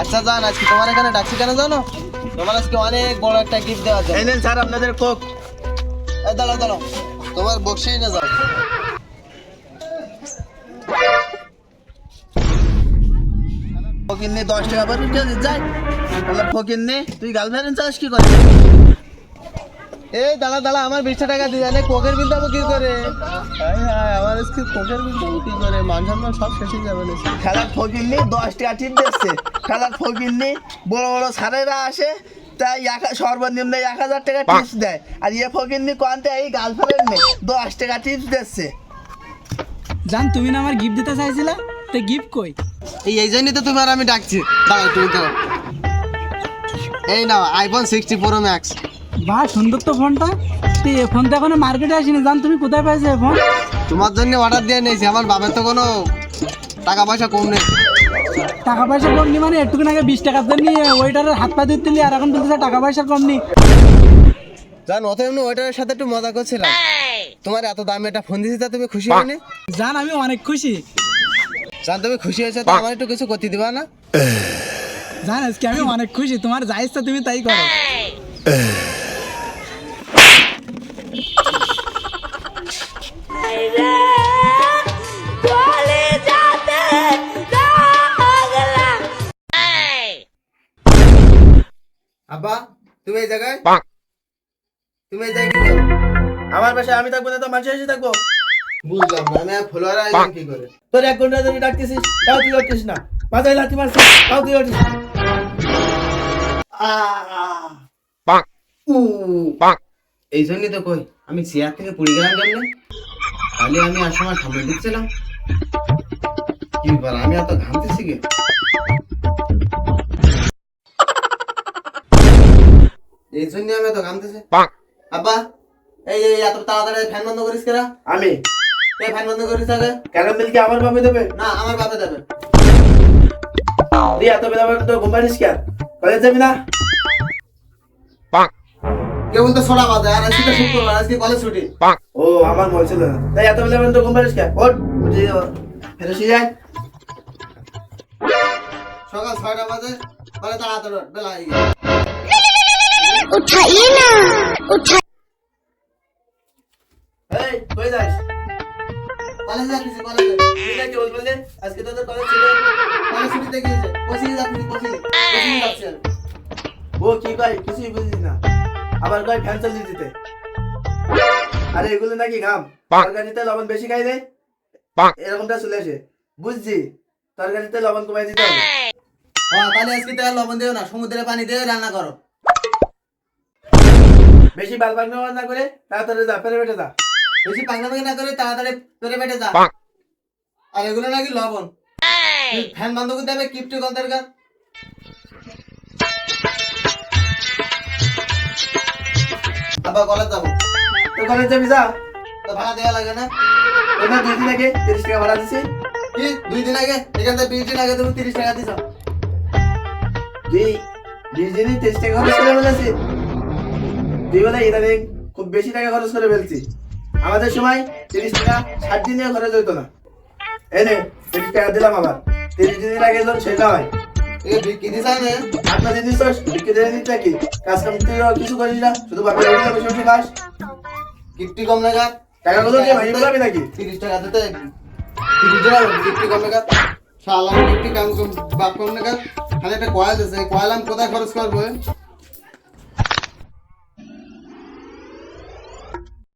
আচ্ছা জান আজকে তোমার এখানে ডাকছি কেন জানো? তোমার আজকে অনেক বড় একটা গিফট দেওয়া যায় নেন স্যার আপনাদের কোক। এই দাঁড়াও দাঁড়াও। তোমার বক্সেই না যাও। ফকিন্নি দশ টাকা যাই। যায় তাহলে নে তুই গার্লফ্রেন্ড চাস কি করে এই দাঁড়া দাঁড়া আমার বিশটা টাকা দিয়ে। জানে কোকের বিল দেবো কি করে? আমার আজকে কোকের বিল দেবো কি করে? মান সম্মান সব শেষ হয়ে যাবে না খেলার ফকিন্নি দশ টাকা টিপ দিচ্ছে। খেলার ফকিন্নি বড় বড় স্যারেরা আসে তাই এক- সর্বনিম্ন এক হাজার টাকা টিপস দেয়। আর ইয়ে ফকিন্নি কোয়ান্টে এই গার্লফ্রেন্ড নেই দশ টাকা টিপস দিচ্ছে। জান তুমি না আমার গিফট দিতে চাইছিলে? তো গিফট কই? এই এই জন্যই তো তুমি আর আমি ডাকছি। দাঁড়াও তুমি তো এই নাও আইফোন সিক্সটি প্রো ম্যাক্স বা সুন্দর তো ফোনটা। তো এ ফোন তো এখনও মার্কেটে আসেনি। জান তুমি কোথায় পাইছো এ ফোন? তোমার জন্য অর্ডার দিয়ে নিয়েছি আমার বাবার তো কোনো টাকা পয়সা কম নেই। টাকা পয়সা কম নি মানে একটু আগে বিশ টাকার জন্য ওইটার হাত পা দিতে আর এখন বলতেছে টাকা পয়সা কম নি জান অত এমনি ওইটার সাথে একটু মজা করছিলাম। তোমার এত দামি একটা ফোন দিয়েছি তা তুমি খুশি হয়নি? জান আমি অনেক খুশি। জান তুমি খুশি হয়েছে তো? আমার একটু কিছু করতে দিবা না? জান আজকে আমি অনেক খুশি। তোমার যা ইচ্ছা তুমি তাই করো। আব্বা তুমি এই জায়গায়? তুমি এই জায়গায় আমার বাসায় আমি থাকব না তো মানুষ এসে থাকব? বুঝলাম না আমি ফলোয়ার আইলাম কি করে? তোর এক ঘণ্টা ধরে ডাকতেছিস তাও তুই উঠিস না। মাথায় লাথি মারছিস তাও তুই উঠিস! এই জন্যই তো কই আমি চেয়ার থেকে পড়ে গেলাম কেমনে? খালি আমি আর সময় সামনে দিচ্ছিলাম। কি বল আমি এত ঘামতেছি কে এই জন্য আমি এত ঘামতেছি আব্বা এই এই এত তাড়াতাড়ি ফ্যান বন্ধ করিস কেরা? আমি? এই ফ্যান বন্ধ করিস আগে? কেন মিলকে আমার বাপে দেবে? না আমার বাপে দেবে। তুই এত বেলা পর্যন্ত ঘুম পারিস কেন? কলেজ যাবি না? কেউ বলতে সোনা বাজে আর আজকে তো শুক্রবার আজকে কলেজ ছুটি। ও আমার মনে ছিল না। তাই এত বেলা পর্যন্ত ঘুম পারিস কেন? ওঠ ফেরত যায় সকাল ছয়টা বাজে বলে তাড়াতাড়ি বেলা হয়ে না উঠাই আবার আরে এগুলো নাকি ঘাম। লবণ বেশি খাই রে এরকমটা চলে আসে। বুঝছি। তরকারিতে লবণ কমাই দিতে হবে। হ্যাঁ লবণ দিও না সমুদ্রের পানি দিয়ে রান্না করো। বেশি বালবাগ না করে তাড়াতাড়ি যা ফেরে বেটে যা। বেশি পাঙ্গামাঙ্গি না করে তাড়াতাড়ি পেরে পেটে যা। আর এগুলো নাকি লবণ। ফ্যান বন্ধ হবে কিপটি গন্তের গান আবার কলেজ যাব। তো কলেজ যাবি যা। তো ভাড়া দেওয়া লাগে না। তোমরা দুই দিন আগে তিরিশ টাকা ভাড়া দিছি। কি? দুই দিন আগে? এখান থেকে বিশ দিন আগে তুমি তিরিশ টাকা দিছো দুই বিশ দিনই তিরিশ টাকা খরচ করে ফেলেছি তুই বলে ইদানিং খুব বেশি টাকা খরচ করে ফেলছি। আমাদের সময় তিরিশ টাকা ষাট দিনে খরচ হইতো না। এনে তিরিশ টাকা দিলাম আবার। তিরিশ দিনের আগে যখন সেটা হয়। বিক্রি দিছাই না আপনার জিনিস তো বিক্রি দিয়ে নিতে কি? কাজ কাম তুই কিছু করিস না শুধু বাপের বাড়িতে বসে বসে খাস। কিপটি কম লাগা টাকাগুলো দিয়ে ভাই বলাবি নাকি? তিরিশ টাকা দিতে। তিরিশ টাকা কিপটি কম লাগা কিপটি কাম কম বাপ কম লাগা খালি একটা কয়েল আছে কয়েল আমি কোথায় খরচ করব